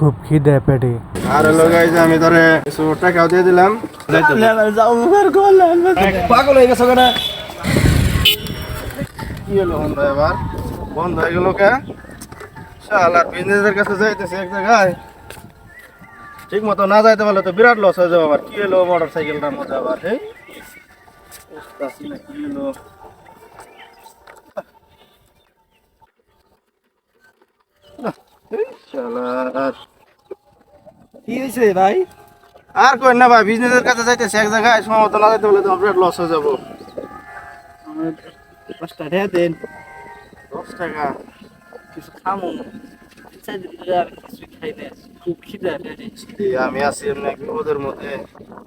খুব খিদে পেটে। আর হলো গাইজ আমি ধরে কিছু টাকাও দিয়ে দিলাম। পাগল হয়ে গেছো কেন? কি হলো বন্ধ এবার? বন্ধ হয়ে গেল কে? শালার বিজনেসের কাছে যাইতেছে এক জায়গায়। ঠিক মতো না যাইতে পারলে তো বিরাট লস হয়ে যাবে আবার। কি হলো মোটর সাইকেলটার মধ্যে আবার হে? বুঝতাছি না কি হলো? কি হয়েছে ভাই? আর কই না ভাই বিজনেসের কাছে যাইতেছে এক জায়গায় সময় মতো না যাইতে বলে বিরাট লস হয়ে যাব। পাঁচটা ঢেয়া দেন। দশ টাকা কিছু খামো। আমি আছি বিপদের মধ্যে।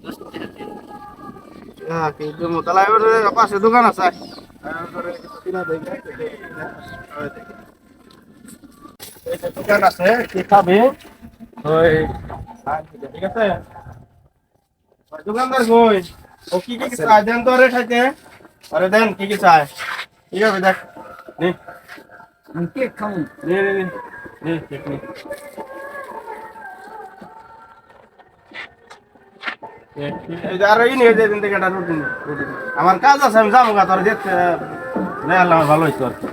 দশ টাকা হ্যাঁ পাশে দোকান আছে এবার ধরে কিছু কিনা দেখবে, দেখে কিনা, ওই দেখে। এই যে দোকান আছে কি খাবে? ওই ঠিক আছে? দোকানদার কই? ও কি কি দেন তো রে খাইতে। আরে দেন কি কি ঠিক আছে দেখ। নে। কেক নে নে নে। নে নে। আমার কাজ আছে আমি যাব গা তোর আমার ভালো হইতো আর কি।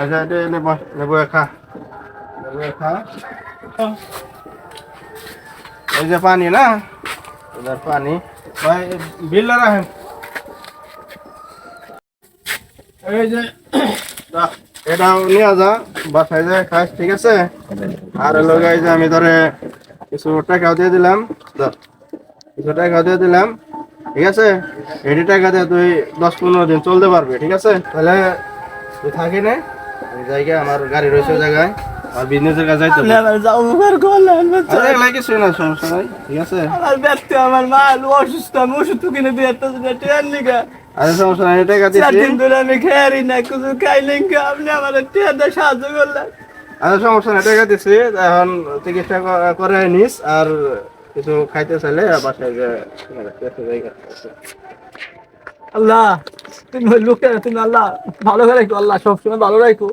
আচ্ছা এটা বয়ে খা বয়ে খা এই যে পানি না? এদের পানি। ভাই বিল রাখেন এই যে রাখ, নিয়ে যা বাসায় যায় খাস ঠিক আছে? আর এই যে আমি ধরে কিছু টাকাও দিয়ে দিলাম। কিছু টাকাও দিয়ে দিলাম। ঠিক আছে? এটি টাকা দিয়ে তুই দশ পনেরো দিন চলতে পারবি ঠিক আছে? তাহলে তুই থাকি না আমি আমার গাড়ি রয়েছে জায়গায় আর বিজনেসের কাছে যাইতে হবে। আমার যাও উপকার করলেন আরে এগুলা কিছুই সমস্যা নাই ঠিক আছে? আমার ব্যক্তি আমার মা অসুস্থ আমি ওষুধ কিনে দিয়ে একটা ট্রেন লিখা আরে সমস্যা নাই টাকা চার দিন ধরে আমি খেয়ারি না কিছু খাইলেন আপনি আমার ট্রেন সাহায্য করলেন। আরে সমস্যা নাই টাকা দিচ্ছি এখন চিকিৎসা করে নিস আর কিছু খাইতে চাইলে বাসায় যে জায়গা। আল্লাহ তুমি ওই লোকটা তুমি আল্লাহ ভালো করে রাখো আল্লাহ সবসময় ভালো রাখো।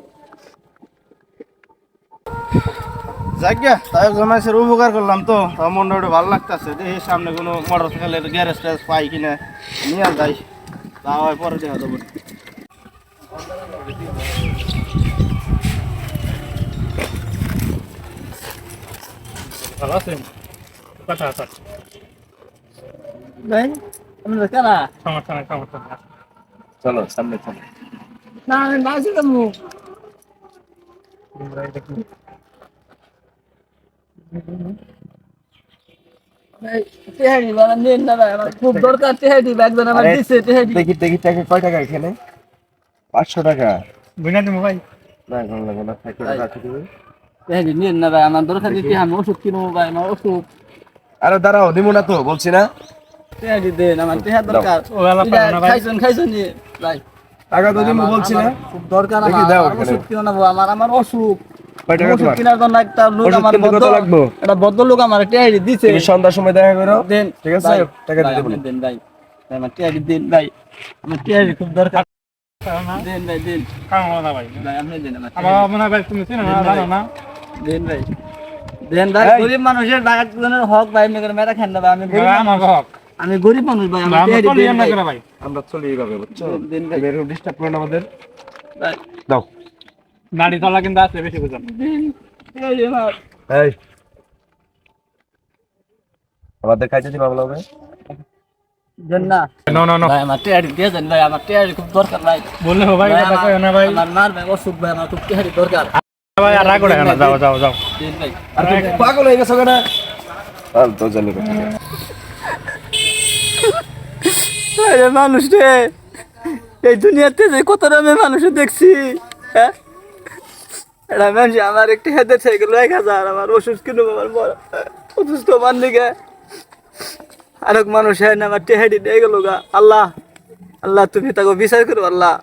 যাজ্ঞা তাই জমাইছে উপকার করলাম তো আমার মনটা একটু ভালো লাগতেছে। দেখি সামনে কোনো মোটর সাইকেলের গ্যারেজ ট্যারেজ পাই কিনা নিয়ে আর যাই তা পরে দেখা দেবো। ভালো আছেন? কথা আছে। সমস্যা নাই সমস্যা নাই। চলো সামনে চলো। না আমি বাসি খুব দরকার একজন আমার দিচ্ছে দেখি দেখি টাকা কয় টাকা এখানে? পাঁচশো টাকা। ভাই? না কোনো লাগবে না থাকলে রাখি দিবে তেহারি নেন না ভাই আমার দরকার দিতে আমি ওষুধ কিনবো ভাই আমার ওষুধ। আরে দাঁড়াও দিব না তো বলছি না। তেহারি দেন আমার তেহার দরকার। খাইছেন খাইছেন নি? ভাই টাকা তো দিব বলছি না দরকার আমার দাও আমার এখানে। ওষুধ কিনো না আমার আমার অসুখ ওষুধ তোমার? জন্য একটা লোক আমার বদ্ধ লাগবে? একটা বদ্ধ লোক আমার তেহারি দিছে। সন্ধ্যার সময় দেখা করো। দেন ঠিক আছে? টাকা দিতে আপনি দেন ভাই ভাই, আমার টিয়ারি দিন ভাই আমার টিয়ারি খুব দরকার। দেন ভাই দেন। ভাই আপনি দেন আমার টিয়ারি। দেন ভাই দেন ভাই গরিব মানুষের ডাকাত হক ভাই মেরা খান না ভাই আমি মানুষ। আমি গরিব মানুষ ভাই আমার চলি এইভাবে বুঝছ? ডিস্টার্ব করো না আমাদের দাও। নাড়ি তলা কিন্তু আছে বেশি বুঝলাম এই। আমাদের খাইতে দিবা বলো ভাই না। নো নো নো ভাই আমার টিয়ারি দিয়ে দেন ভাই আমার টিয়ারি খুব দরকার ভাই। বললে হবে ভাই ভাই, কথা আমার- কই না ভাই? আমার মার ভাই অসুখ ভাই আমার খুব টিয়ারি দরকার। ভাই আর রাগ না যাও যাও যাও। দেন ভাই। আর তুমি পাগল হয়ে গেছো কেন? জানি কথা আরে মানুষ রে। এই দুনিয়াতে যে কত রকমের মানুষ দেখছি হ্যাঁ? মানুষ আমার একটি হেদে থেকে এক হাজার। আমার ওষুধ কিনুম আমার অসুস্থ মান দিকে আরেক মানুষ হ্যাঁ আমার টেহাডি দিয়ে গেল গা। আল্লাহ আল্লাহ তুমি তাকে বিচার করো, আল্লাহ।